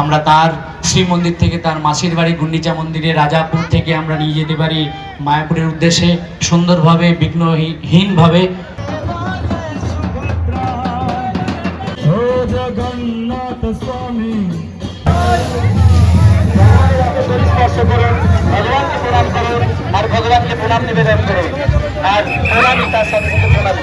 আমরা তার শ্রী মন্দির থেকে তার মাসির বাড়ি গুন্ডিচা মন্দিরে রাজাপুর থেকে আমরা নিয়ে যেতে পারি মায়াপুরের উদ্দেশ্যে সুন্দরভাবে বিঘ্নহীনভাবে। জগন্নাথ স্বামী। স্পর্শ করুন ভগবানকে প্রণাম করুন আর ভগবানকে প্রণাম নিবেদন করুন আর প্রণামই তার সাথে প্রণামী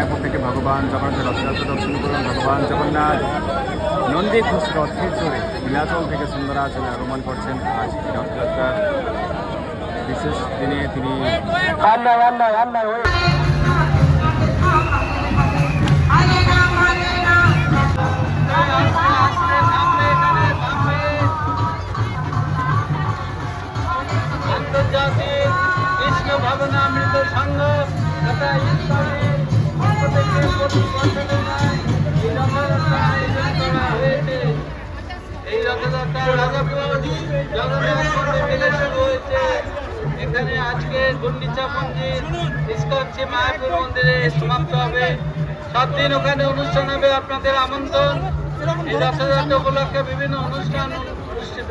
মায়াপুর থেকে ভগবান জগন্নাথের রথযাত্রা দর্শন করুন ভগবান জগন্নাথ নন্দী ঘোষ রথের চড়ে নীলাচল থেকে সুন্দরাচলে আগমন করছেন আজ রথযাত্রার বিশেষ দিনে তিনি আন্তর্জাতিক কৃষ্ণ ভাবনামৃত সংঘ তথা এই রথযাত্রা আয়োজন করা হয়েছে এই রথযাত্রা রাজাপুর জগন্নাথ হয়েছে এখানে আজকে গুন্ডিচা মন্দির মায়াপুর মন্দিরে সমাপ্ত হবে। সাত ওখানে অনুষ্ঠান হবে। আপনাদের আমন্ত্রণ। এই রথযাত্রা উপলক্ষে বিভিন্ন অনুষ্ঠান অনুষ্ঠিত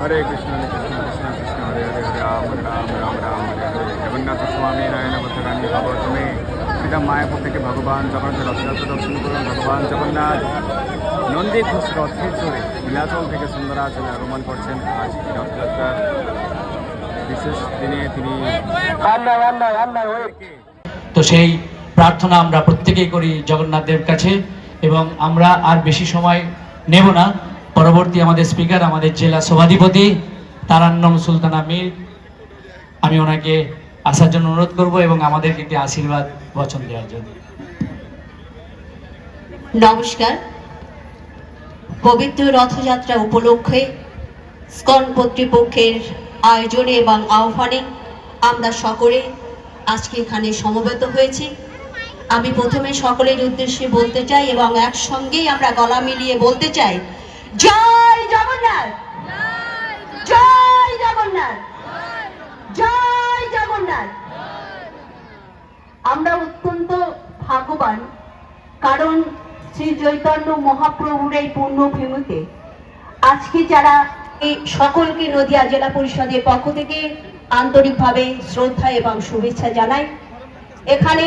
হরে কৃষ্ণ হরে কৃষ্ণ কৃষ্ণ কৃষ্ণ হরে হরে রাম রাম রাম রাম হরে হরে। জগন্নাথ স্বামী নারায়ণ বর্তমানে তুমি এটা মায়াপুর থেকে ভগবান জগন্নাথের রথযাত্রা দর্শন করুন ভগবান জগন্নাথ। নন্দী ঘোষ রথের চড়ে নীলাচল থেকে সুন্দরাচলে আগমন করছেন আজ রথযাত্রার বিশেষ দিনে তিনি রান্না রান্না রান্না তো সেই প্রার্থনা আমরা প্রত্যেকেই করি জগন্নাথ দেব কাছে এবং আমরা আর বেশি সময় নেব না। পরবর্তী আমাদের স্পিকার আমাদের জেলা সভাধিপতি তারান্নম সুলতান মীর। আমি ওনাকে আসার জন্য অনুরোধ করব এবং আমাদেরকে একটি আশীর্বাদ বচন দেওয়ার জন্য। নমস্কার। পবিত্র রথযাত্রা উপলক্ষে স্কন কর্তৃপক্ষের আয়োজনে এবং আহ্বানে আমরা সকলে আজকে এখানে সমবেত হয়েছি। আমি প্রথমে সকলের উদ্দেশ্যে বলতে চাই এবং একসঙ্গেই আমরা গলা মিলিয়ে বলতে চাই জয় জগন্নাথ। জয় জগন্নাথ। জয় জগন্নাথ। আমরা অত্যন্ত ভাগ্যবান, কারণ শ্রী চৈতন্য মহাপ্রভুর এই পুণ্যভূমিতে আজকে যারা এই সকলকে নদিয়া জেলা পরিষদের পক্ষ থেকে আন্তরিকভাবে শ্রদ্ধা এবং শুভেচ্ছা জানাই। এখানে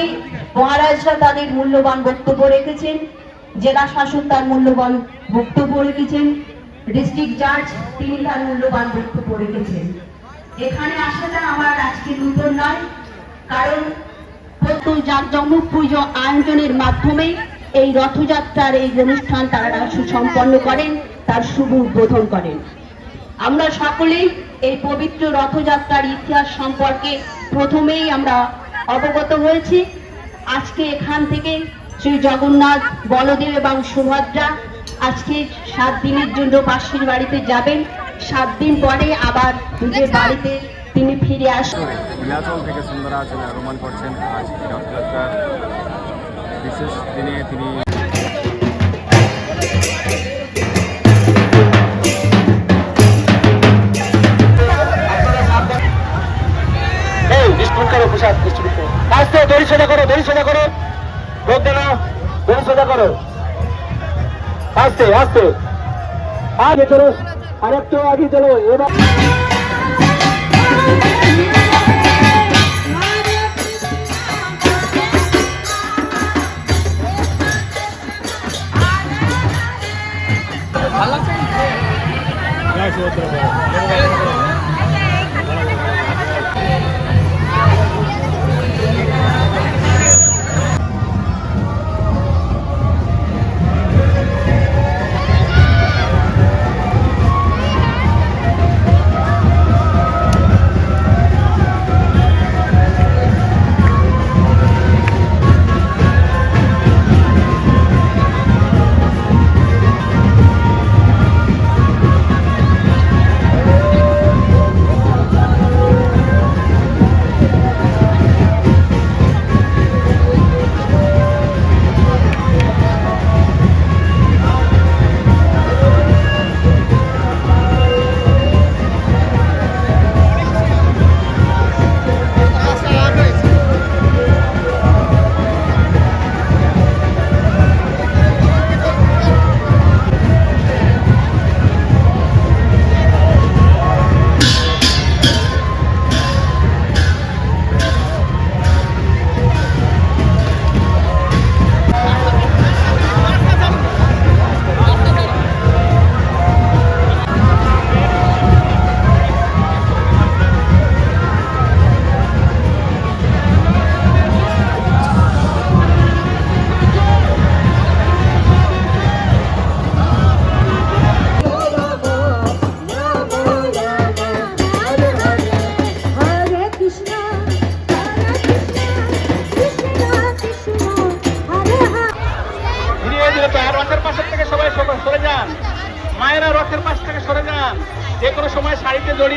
মহারাজরা তাদের মূল্যবান বক্তব্য রেখেছেন। জেলা শাসক তার মূল্যবান বক্তব্য রেখেছেন। ডিস্ট্রিক্ট জাজ তিনি তার মূল্যবান বক্তব্য রেখেছেন। এখানে আসাটা আমার আজকে নতুন নয়, কারণ প্রত্যেক জাঁকজমক পুজো আয়োজনের মাধ্যমে এই রথযাত্রার এই অনুষ্ঠান তারা সুসম্পন্ন করেন, তার শুভ উদ্বোধন করেন। আমরা সকলেই এই পবিত্র রথযাত্রার ইতিহাস সম্পর্কে প্রথমেই আমরা অবগত হয়েছি। আজকে এখান থেকে শ্রী জগন্নাথ বলদেব এবং সুভদ্রা আজকে সাত দিনের জন্য পাশের বাড়িতে যাবেন। সাত দিন পরে আবার নিজের বাড়িতে তিনি ফিরে আসবেন। নীলাচল থেকে সুন্দরাচলে আগমন করছেন আজ রথযাত্রার বিশেষ দিনে তিনি এই করো প্রসাদ ডিস্ট্রিবিউট করো। আস্তে দড়ি সোজা করো দড়ি সোজা করো। লোক দেন দড়ি সোজা করো আস্তে আস্তে আগে চলো আর একটু আগে চলো এবার Hare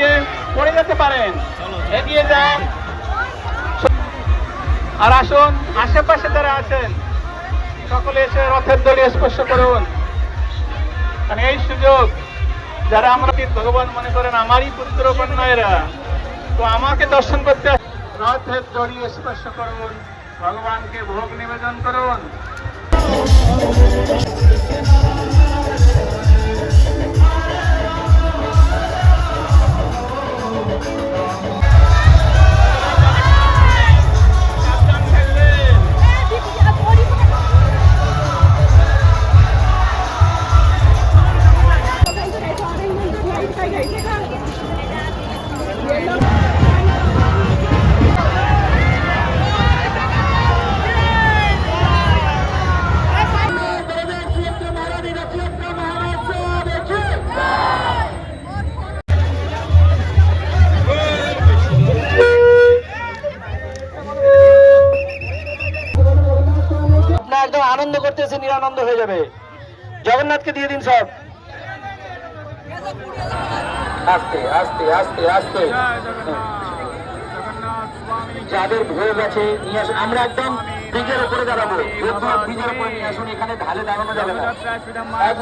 জড়িয়ে পড়ে যেতে পারেন। এগিয়ে যান। আর আসুন, আশেপাশে যারা আছেন, সকলে এসে রথের দড়ি স্পর্শ করুন। কারণ এই সুযোগ যারা আমরা ভগবান মনে করেন আমারই পুত্র কন্যায়েরা, তো আমাকে দর্শন করতে রথের দড়ি স্পর্শ করুন, ভগবানকে ভোগ নিবেদন করুন। Oh, যাবে জগন্নাথকে দিয়ে দিন সব। যাদের ভোগ আছে, নিয়ে আমরা একদম ব্রিজের উপরে দাঁড়াবো। ব্রিজের উপরে নিয়ে আসুন, এখানে ঢালে দাঁড়ানো যাবে না। এক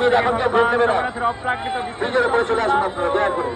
ব্রিজের উপরে চলে আসুন দয়া করে।